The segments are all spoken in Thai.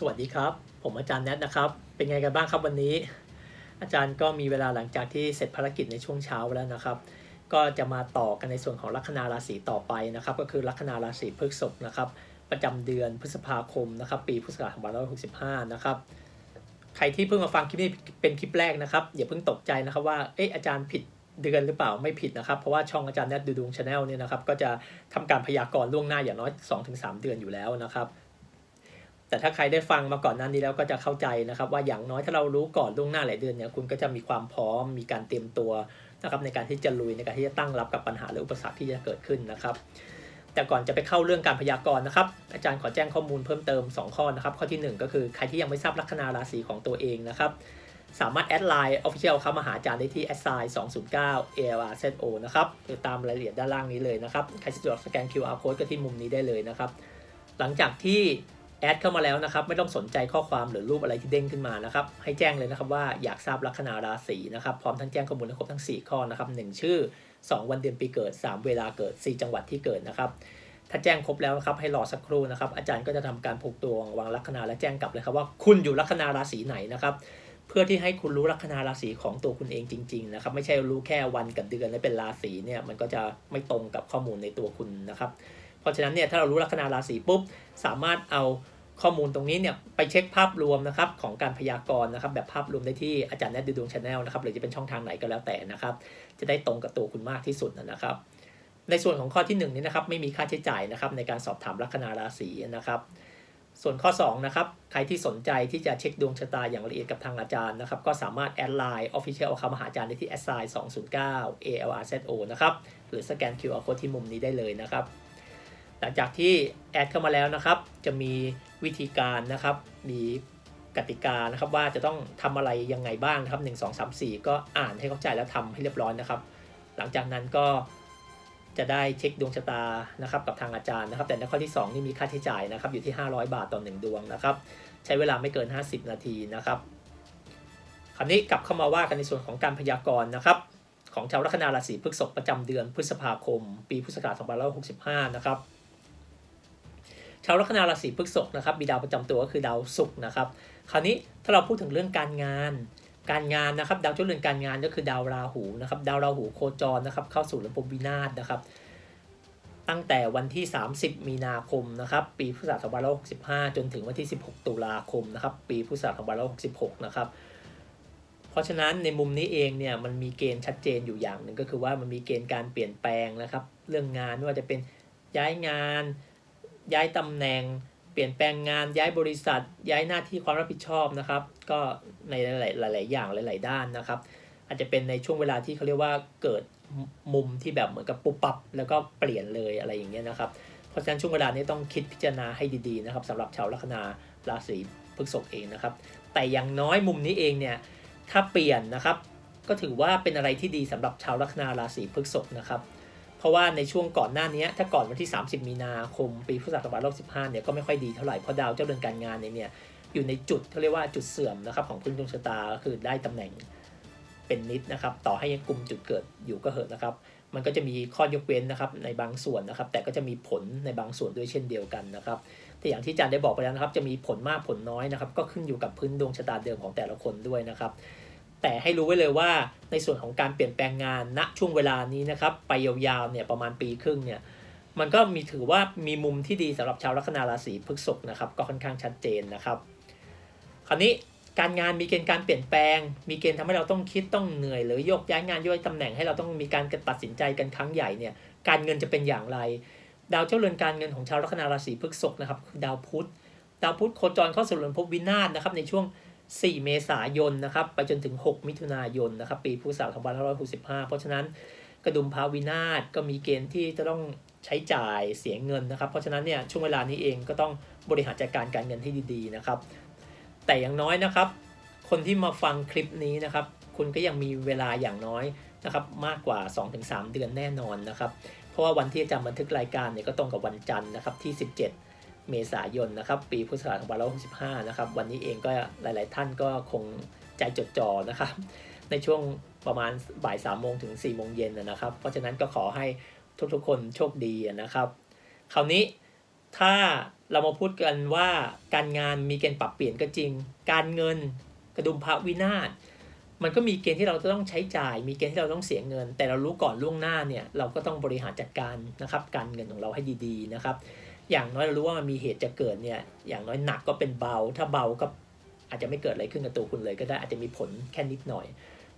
สวัสดีครับ ผมอาจารย์แนทนะครับ เป็นไงกันบ้างครับวันนี้ อาจารย์ก็มีเวลาหลังจากที่เสร็จภารกิจในช่วงเช้าแล้วนะครับ ก็จะมาต่อกันในส่วนของลัคนาราศีต่อไปนะครับ ก็คือลัคนาราศีพฤษภนะครับ ประจำเดือนพฤษภาคมนะครับ ปีพุทธศักราช2565 นะครับ ใครที่เพิ่งมาฟังคลิปนี้เป็นคลิปแรกนะครับอย่าเพิ่งตกใจนะครับว่าเอ๊ะอาจารย์ผิดเดือนหรือเปล่าไม่ผิดนะครับ เพราะว่าช่องอาจารย์แนทดูดวงชาแนลเนี่ยนะครับก็จะทำการพยากรณ์ล่วงหน้าอย่างน้อย 2-3 เดือนอยู่แล้วนะครับ แต่ถ้าใครได้ฟังมาก่อนหนั้นนี้แล้วก็จะเข้าใจนะครับ ว่าอย่างน้อยถ้าเรารู้ก่อนล่วงหน้าหลายเดือนเนี่ยคุณก็จะมีความพร้อมมีการเตรียมตัวนะครับในการที่จะลุยในการที่จะตั้งรับกับปัญหาหรืออุปสรรคที่จะเกิดขึ้นนะครับ แต่ก่อนจะไปเข้าเรื่องการพยากรณ์นะครับ อาจารย์ขอแจ้งข้อมูลเพิ่มเติม 2 ข้อนะครับ ข้อทีหนึ่1 ก็คือใครที่ยังไม่ทราบลัคนาราศีของตัวเองนะครับสามารถแอดไลน์ Official เข้ามาหาอาจารย์ได้ที่ a s i 209 ALRZO นะครับหรือตามรายละเอียดด้านล่างนี้เลยนะครับ ใครสะดวกสแกน QR code ก็ที่มุมนี้ได้เลยนะครับ หลังจากที่ แอดเข้ามาแล้วนะครับ ไม่ต้องสนใจข้อความหรือรูปอะไรที่เด้งขึ้นมานะครับ ให้แจ้งเลยนะครับว่าอยากทราบลัคนาราศีนะครับ พร้อมทั้งแจ้งข้อมูลให้ครบทั้ง 4 ข้อนะครับ 1 ชื่อ 2 วันเดือนปีเกิด 3 เวลาเกิด 4 จังหวัดที่เกิดนะครับถ้าแจ้งครบแล้วนะครับให้รอสักครู่นะครับ อาจารย์ก็จะทำการผูกดวงวางลัคนาและแจ้งกลับเลยครับว่าคุณอยู่ลัคนาราศีไหนนะครับ เพื่อที่ให้คุณรู้ลัคนาราศีของตัวคุณเองจริง ๆ นะครับ ไม่ใช่รู้แค่วันกับเดือนและเป็นราศีเนี่ยมันก็จะไม่ตรงกับข้อมูลในตัวคุณนะครับ ราะฉะนั้นเนี่ยถ้าเรารู้ลัคนาราศีปุ๊บสามารถเอาข้อมูลตรงนี้เนี่ยไปเช็คภาพรวมนะครับของการพยากรณ์นะครับแบบภาพรวมได้ที่อาจารย์แนทดูดวงชาแนลนะครับหรือจะเป็นช่องทางไหนก็แล้วแต่นะครับ จะได้ตรงกับตัวคุณมากที่สุดนะครับ ในส่วนของข้อที่1นี้นะครับไม่มีค่าใช้จ่ายนะครับในการสอบถามลัคนาราศีนะครับส่วนข้อ2นะครับใครที่สนใจที่จะเช็คดวงชะตาอย่างละเอียดกับทางอาจารย์นะครับ ก็สามารถแอดไลน์ Official เข้ามาหาอาจารย์ได้ที่ a s i 209 ALRZO นะครับ หรือสแกน QR code ที่มุมนี้ได้เลยนะครับ หลังจากที่แอดเข้ามาแล้วนะครับ จะมีวิธีการนะครับ มีกติกานะครับว่าจะต้องทำอะไรยังไงบ้างนะครับ 1 2 3 4 ก็อ่านให้เข้าใจแล้วทำให้เรียบร้อยนะครับ หลังจากนั้นก็จะได้เช็คดวงชะตานะครับกับทางอาจารย์นะครับ แต่ในข้อที่ 2 นี่มีค่าใช้จ่ายนะครับ อยู่ที่ 500 บาทต่อ 1 ดวงนะครับ ใช้เวลาไม่เกิน 50 นาทีนะครับคราวนี้กลับเข้ามาว่ากันในส่วนของการพยากรณ์นะครับ ของชาวลัคนาราศีพฤษภประจำเดือนพฤษภาคม ปีพุทธศักราช2565 นะครับาวลัคนาราศีพฤษภนะครับมีดาวประจำตัวก็คือดาวศุกร์นะครับ คราวนี้ถ้าเราพูดถึงเรื่องการงาน การงานนะครับ ดาวเจ้าเรือนการงานก็คือดาวราหูนะครับ ดาวราหูโคจรนะครับ เข้าสู่ระบบวินาศนะครับ ตั้งแต่วันที่ 30 มีนาคมนะครับ ปีพุทธศักราช2565 จนถึงวันที่ 16 ตุลาคมนะครับ ปีพุทธศักราช2566 นะครับเพราะฉะนั้นในมุมนี้เองเนี่ยมันมีเกณฑ์ชัดเจนอยู่อย่างหนึ่งก็คือว่ามันมีเกณฑ์การเปลี่ยนแปลงนะครับ เรื่องงานไม่ว่าจะเป็นย้ายงาน ย้ายตำแหน่ง เปลี่ยนแปลงงานย้ายบริษัท ย้ายหน้าที่ความรับผิดชอบนะครับ ก็ในหลาย ๆ อย่างหลาย ๆ ด้านนะครับ อาจจะเป็นในช่วงเวลาที่เขาเรียกว่าเกิดมุมที่แบบเหมือนกับปุบปับ แล้วก็เปลี่ยนเลยอะไรอย่างเงี้ยนะครับ เพราะฉะนั้นช่วงเวลานี้ต้องคิดพิจารณาให้ดี ๆ นะครับสำหรับชาวลัคนาราศีพฤษภเองนะครับ แต่อย่างน้อยมุมนี้เองเนี่ยถ้าเปลี่ยนนะครับ ก็ถือว่าเป็นอะไรที่ดีสำหรับชาวลัคนาราศีพฤษภนะครับ เพราะว่าในช่วงก่อนหน้านี้ถ้าก่อนวันที่ 30 มีนาคม ปีพุทธศักราช25เนี่ยก็ไม่ค่อยดีเท่าไหร่เพราะดาวเจ้าเรือนการงานเนี่ยอยู่ในจุดเขาเรียกว่าจุดเสื่อมนะครับของพื้นดวงชะตาก็คือได้ตำแหน่งเป็นนิดนะครับ ต่อให้ยังกลุ่มจุดเกิดอยู่ก็เหอะนะครับ มันก็จะมีข้อยกเว้นนะครับในบางส่วนนะครับ แต่ก็จะมีผลในบางส่วนด้วยเช่นเดียวกันนะครับแต่อย่างที่อาจารย์ได้บอกไปแล้วนะครับ จะมีผลมากผลน้อยนะครับ ก็ขึ้นอยู่กับพื้นดวงชะตาเดิมของแต่ละคนด้วยนะครับ แต่ให้รู้ไว้เลยว่าในส่วนของการเปลี่ยนแปลงงานณช่วงเวลานี้นะครับ ไปยาวๆเนี่ยประมาณปีครึ่งเนี่ยมันก็มีถือว่ามีมุมที่ดีสำหรับชาวลัคนาราศีพฤษภนะครับ ก็ค่อนข้างชัดเจนนะครับ คราวนี้การงานมีเกณฑ์การเปลี่ยนแปลง มีเกณฑ์ทำให้เราต้องคิดต้องเหนื่อย หรือโยกย้ายงานโยกตำแหน่งให้เราต้องมีการตัดสินใจกันครั้งใหญ่เนี่ยการเงินจะเป็นอย่างไร ดาวเจ้าเรือนการเงินของชาวลัคนาราศีพฤษภนะครับคือดาวพุธดาวพุธโคจรเข้าสู่เรือนภพวินาศนะครับในช่วง 4 เมษายนนะครับไปจนถึง 6 มิถุนายนนะครับปีพุทธศักราช2565 เพราะฉะนั้นกระดุมพาวินาศก็มีเกณฑ์ที่จะต้องใช้จ่ายเสียเงินนะครับ เพราะฉะนั้นเนี่ยช่วงเวลานี้เองก็ต้องบริหารจัดการการเงินให้ดีๆนะครับ แต่อย่างน้อยนะครับ คนที่มาฟังคลิปนี้นะครับ คุณก็ยังมีเวลาอย่างน้อยนะครับมากกว่า 2-3 เดือนแน่นอนนะครับ เพราะว่าวันที่จารย์บันทึกรายการเนี่ยก็ตรงกับวันจันทร์นะครับที่ 17 เมษายนนะครับ ปีพุทธศักราช2565 นะครับ วันนี้เองก็หลาย ๆ ท่านก็คงใจจดจ่อนะครับ ในช่วงประมาณบ่าย3โมงถึง4โมงเย็นนะครับ เพราะฉะนั้นก็ขอให้ทุก ๆ คนโชคดีนะครับ คราวนี้ถ้าเรามาพูดกันว่าการงานมีเกณฑ์ปรับเปลี่ยนก็จริง การเงินกระดุมพระวินาศมันก็มีเกณฑ์ที่เราจะต้องใช้จ่าย มีเกณฑ์ที่เราต้องเสียเงิน แต่เรารู้ก่อนล่วงหน้าเนี่ยเราก็ต้องบริหารจัดการนะครับ การเงินของเราให้ดีๆนะครับ อย่างน้อยเรารู้ว่ามันมีเหตุจะเกิดเนี่ยอย่างน้อยหนักก็เป็นเบา ถ้าเบาก็อาจจะไม่เกิดอะไรขึ้นกับตัวคุณเลย ก็ได้อาจจะมีผลแค่นิดหน่อย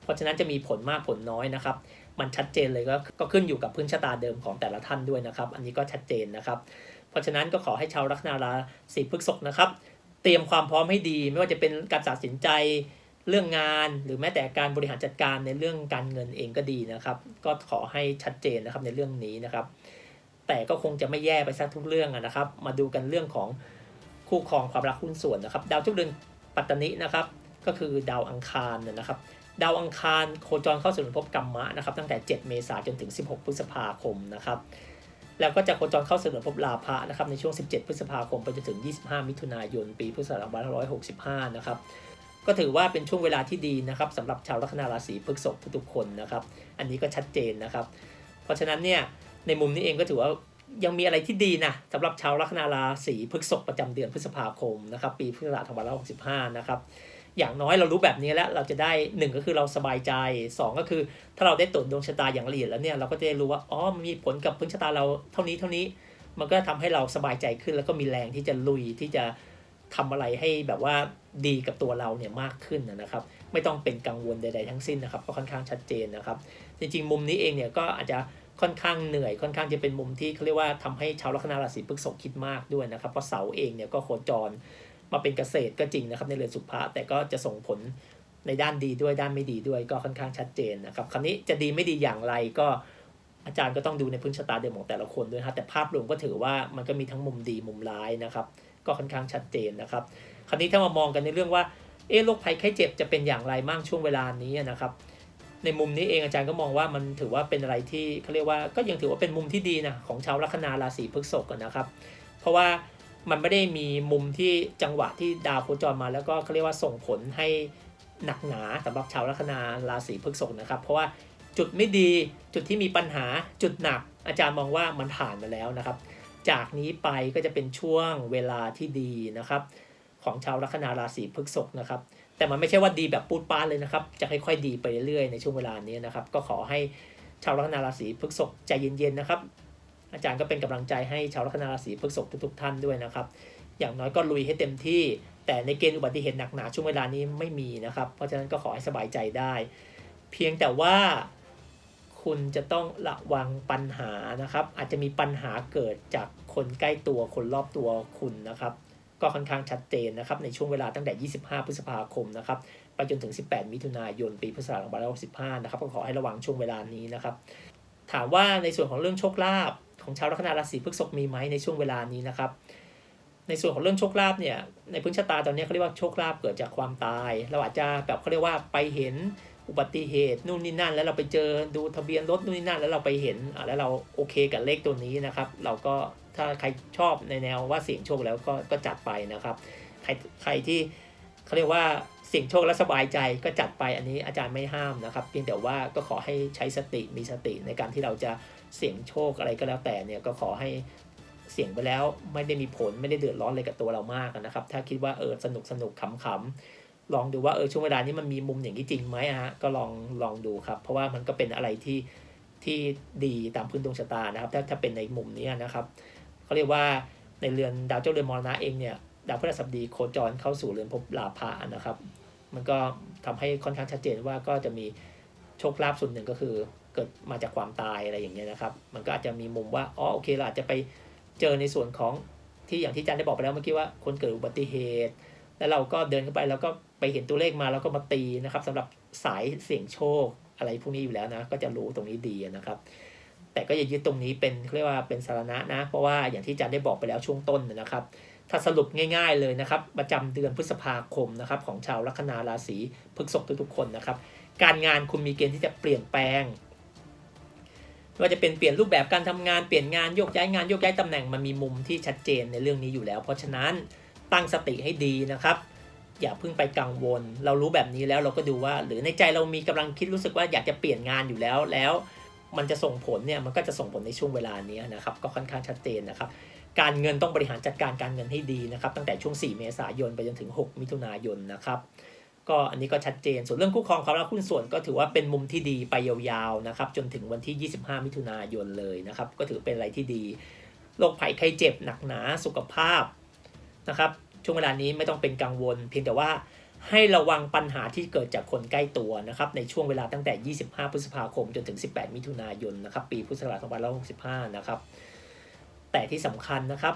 เพราะฉะนั้นจะมีผลมากผลน้อยนะครับ มันชัดเจนเลยก็ก็ขึ้นอยู่กับพื้นชะตาเดิมของแต่ละท่านด้วยนะครับ อันนี้ก็ชัดเจนนะครับ เพราะฉะนั้นก็ขอให้ชาวลัคนาราศีพฤษภนะครับ เตรียมความพร้อมให้ดี ไม่ว่าจะเป็นการตัดสินใจเรื่องงานหรือแม้แต่การบริหารจัดการในเรื่องการเงินเองก็ดีนะครับ ก็ขอให้ชัดเจนนะครับในเรื่องนี้นะครับ แต่ก็คงจะไม่แย่ไปซะทุกเรื่องนะครับ มาดูกันเรื่องของคู่ครองความรักหุ้นส่วนนะครับ ดาวทุกเดือนปัตตนินะครับ ก็คือดาวอังคารนะครับ ดาวอังคารโคจรเข้าสู่ภพกรรมะนะครับ ตั้งแต่ 7 เมษายนจนถึง 16 พฤษภาคมนะครับ แล้วก็จะโคจรเข้าสู่ภพลาภะนะครับในช่วง 17 พฤษภาคมไปจนถึง 25 มิถุนายน ปีพุทธศักราช2565 นะครับก็ถือว่าเป็นช่วงเวลาที่ดีนะครับสำหรับชาวลัคนาราศีพฤษภทุกๆคนนะครับ อันนี้ก็ชัดเจนนะครับ เพราะฉะนั้นเนี่ย ในมุมนี้เองก็ถือว่ายังมีอะไรที่ดีนะสำหรับชาวลัคนาราศีพฤษภประจำเดือนพฤษภาคมนะครับปีพุทธศักราช2565 นะครับอย่างน้อยเรารู้แบบนี้แล้วเราจะได้หนึ่งก็คือเราสบายใจสองก็คือถ้าเราได้ตรวจดวงชะตาอย่างละเอียดแล้วเนี่ยเราก็จะได้รู้ว่าอ๋อมันมีผลกับพื้นชะตาเราเท่านี้เท่านี้ มันก็ทำให้เราสบายใจขึ้น แล้วก็มีแรงที่จะลุยที่จะทำอะไรให้แบบว่าดีกับตัวเราเนี่ยมากขึ้นนะครับ ไม่ต้องเป็นกังวลใด ๆ ทั้งสิ้นนะครับก็ค่อนข้างชัดเจนนะครับ จริงๆ มุมนี้เองเนี่ยก็อาจจะ ค่อนข้างเหนื่อยค่อนข้างจะเป็นมุมที่เขาเรียกว่าทำให้ชาวลัคนาราศีพฤษภคิดมากด้วยนะครับเพราะเสาเองเนี่ยก็โคจรมาเป็นเกษตรก็จริงนะครับในเรือนสุภะแต่ก็จะส่งผลในด้านดีด้วยด้านไม่ดีด้วยก็ค่อนข้างชัดเจนนะครับคราวนี้จะดีไม่ดีอย่างไรก็อาจารย์ก็ต้องดูในพื้นชะตาเดิมของแต่ละคนด้วยนะครับแต่ภาพรวมก็ถือว่ามันก็มีทั้งมุมดีมุมร้ายนะครับ ก็ค่อนข้างชัดเจนนะครับ คราวนี้ถ้ามามองกันในเรื่องว่าเออโรคภัยไข้เจ็บจะเป็นอย่างไรมั่งช่วงเวลานี้นะครับ ในมุมนี้เองอาจารย์ก็มองว่ามันถือว่าเป็นอะไรที่เขาเรียกว่าก็ยังถือว่าเป็นมุมที่ดีนะของชาวลัคนาราศีพฤษภนะครับ เพราะว่ามันไม่ได้มีมุมที่จังหวะที่ดาวโคจรมา แล้วก็เขาเรียกว่าส่งผลให้หนักหนาสำหรับชาวลัคนาราศีพฤษภนะครับ เพราะว่าจุดไม่ดีจุดที่มีปัญหาจุดหนัก อาจารย์มองว่ามันผ่านมาแล้วนะครับ จากนี้ไปก็จะเป็นช่วงเวลาที่ดีนะครับ ของชาวลัคนาราศีพฤษภนะครับ แต่มันไม่ใช่ว่าดีแบบปูดป้านเลยนะครับ จะค่อยๆดีไปเรื่อยๆในช่วงเวลานี้นะครับ ก็ขอให้ชาวลัคนาราศีพฤษภใจเย็นๆนะครับ อาจารย์ก็เป็นกำลังใจให้ชาวลัคนาราศีพฤษภทุกๆท่านด้วยนะครับ อย่างน้อยก็ลุยให้เต็มที่ แต่ในเกณฑ์อุบัติเหตุหนักหนาช่วงเวลานี้ไม่มีนะครับ เพราะฉะนั้นก็ขอให้สบายใจได้ เพียงแต่ว่าคุณจะต้องระวังปัญหานะครับ อาจจะมีปัญหาเกิดจากคนใกล้ตัวคนรอบตัวคุณนะครับ ก็ค่อนข้างชัดเจนนะครับในช่วงเวลาตั้งแต่ 25 พฤษภาคมนะครับไปจนถึง 18 มิถุนายน ปี พุทธศักราช2565นะครับก็ขอให้ระวังช่วงเวลานี้นะครับ ถามว่าในส่วนของเรื่องโชคลาภของชาวลัคนาราศีพฤษภมีไหมในช่วงเวลานี้นะครับ ในส่วนของเรื่องโชคลาภเนี่ยในพื้นชะตาตอนนี้เขาเรียกว่าโชคลาภเกิดจากความตาย เราอาจจะแบบเขาเรียกว่าไปเห็นอุบัติเหตุนู่นนี่นั่น แล้วเราไปเจอดูทะเบียนรถนู่นนี่นั่น แล้วเราไปเห็นอะแล้วเราโอเคกับเลขตัวนี้นะครับ เราก็ ถ้าใครชอบในแนวว่าเสี่ยงโชคแล้วก็ก็จัดไปนะครับ ใครใครที่เขาเรียกว่าเสี่ยงโชคแล้วสบายใจก็จัดไปอันนี้อาจารย์ไม่ห้ามนะครับ เพียงแต่ว่าก็ขอให้ใช้สติมีสติในการที่เราจะเสี่ยงโชคอะไรก็แล้วแต่เนี่ยก็ขอให้เสี่ยงไปแล้วไม่ได้มีผลไม่ได้เดือดร้อนอะไรกับตัวเรามากนะครับ ถ้าคิดว่าเออสนุกสนุกขำๆลองดูว่าเออช่วงเวลานี้มันมีมุมอย่างนี้จริงไหมฮะก็ลองลองดูครับ เพราะว่ามันก็เป็นอะไรที่ที่ดีตามพื้นดวงชะตานะครับ ถ้าถ้าเป็นในมุมนี้นะครับ เขาเรียกว่าในเรือนดาวเจ้าเรือนมรณะเองเนี่ยดาวพฤหัสบดีโคจรเข้าสู่เรือนภพลาภะนะครับ มันก็ทำให้ค่อนข้างชัดเจนว่าก็จะมีโชคลาภส่วนหนึ่งก็คือเกิดมาจากความตายอะไรอย่างเงี้ยนะครับ มันก็อาจจะมีมุมว่าอ๋อโอเคเราอาจจะไปเจอในส่วนของที่อย่างที่จารย์ได้บอกไปแล้วเมื่อกี้ว่าคนเกิดอุบัติเหตุ แล้วเราก็เดินเข้าไปแล้วก็ไปเห็นตัวเลขมาแล้วก็มาตีนะครับสำหรับสายเสี่ยงโชคอะไรพวกนี้อยู่แล้วนะก็จะรู้ตรงนี้ดีนะครับ แต่ก็อย่ายึดตรงนี้เป็นเรียกว่าเป็นสาระนะ เพราะว่าอย่างที่อาจารย์ได้บอกไปแล้วช่วงต้นนะครับ ถ้าสรุปง่ายๆเลยนะครับ ประจำเดือนพฤษภาคมนะครับของชาวลัคนาราศีพฤษภทุกๆคนนะครับ การงานคุณมีเกณฑ์ที่จะเปลี่ยนแปลงว่าจะเป็นเปลี่ยนรูปแบบการทำงานเปลี่ยนงานโยกย้ายงานโยกย้ายตำแหน่งมันมีมุมที่ชัดเจนในเรื่องนี้อยู่แล้ว เพราะฉะนั้นตั้งสติให้ดีนะครับ อย่าเพิ่งไปกังวล เรารู้แบบนี้แล้วเราก็ดูว่า หรือในใจเรามีกำลังคิดรู้สึกว่าอยากจะเปลี่ยนงานอยู่แล้วแล้ว มันจะส่งผลเนี่ยมันก็จะส่งผลในช่วงเวลานี้นะครับก็ค่อนข้างชัดเจนนะครับการเงินต้องบริหารจัดการการเงินให้ดีนะครับตั้งแต่ช่วง 4 เมษายนไปจนถึง 6 มิถุนายนนะครับก็อันนี้ก็ชัดเจนส่วนเรื่องคู่ครองความรักหุ้นส่วนก็ถือว่าเป็นมุมที่ดีไปยาวๆนะครับจนถึงวันที่ 25 มิถุนายนเลยนะครับก็ถือเป็นอะไรที่ดีโรคภัยไข้เจ็บหนักหนาสุขภาพนะครับช่วงเวลานี้ไม่ต้องเป็นกังวล เพียงแต่ว่า ให้ระวังปัญหาที่เกิดจากคนใกล้ตัวนะครับในช่วงเวลาตั้งแต่ 25 พฤษภาคมจนถึง 18 มิถุนายนนะครับปีพุทธศักราช2565 นะครับ แต่ที่สำคัญนะครับ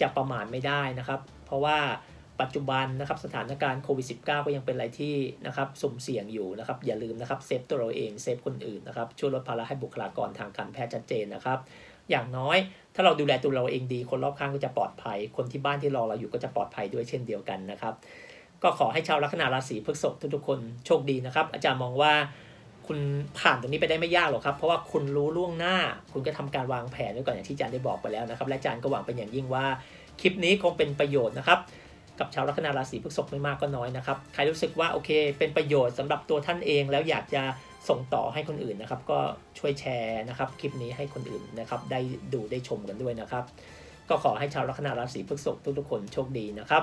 จะประมาทไม่ได้นะครับ เพราะว่าปัจจุบันนะครับสถานการณ์โควิด -19 ก็ยังเป็นอะไรที่นะครับสุ่มเสี่ยงอยู่นะครับ อย่าลืมนะครับเซฟตัวเราเองเซฟคนอื่นนะครับช่วยลดภาระให้บุคลากรทางการแพทย์ชัดเจนนะครับ อย่างน้อยถ้าเราดูแลตัวเราเองดี คนรอบข้างก็จะปลอดภัย คนที่บ้านที่รอเราอยู่ก็จะปลอดภัยด้วยเช่นเดียวกันนะครับ ก็ขอให้ชาวลัคนาราศีพฤษภทุกๆคนโชคดีนะครับ อาจารย์มองว่าคุณผ่านตรงนี้ไปได้ไม่ยากหรอกครับ เพราะว่าคุณรู้ล่วงหน้า คุณก็ทำการวางแผนไว้ก่อนอย่างที่อาจารย์ได้บอกไปแล้วนะครับ และอาจารย์ก็หวังเป็นอย่างยิ่งว่าคลิปนี้คงเป็นประโยชน์นะครับ กับชาวลัคนาราศีพฤษภไม่มากก็น้อยนะครับ ใครรู้สึกว่าโอเค เป็นประโยชน์สำหรับตัวท่านเองแล้วอยากจะส่งต่อให้คนอื่นนะครับ ก็ช่วยแชร์นะครับคลิปนี้ให้คนอื่นนะครับ ได้ดูได้ชมกันด้วยนะครับ ก็ขอให้ชาวลัคนาราศีพฤษภทุกๆคนโชคดีนะครับ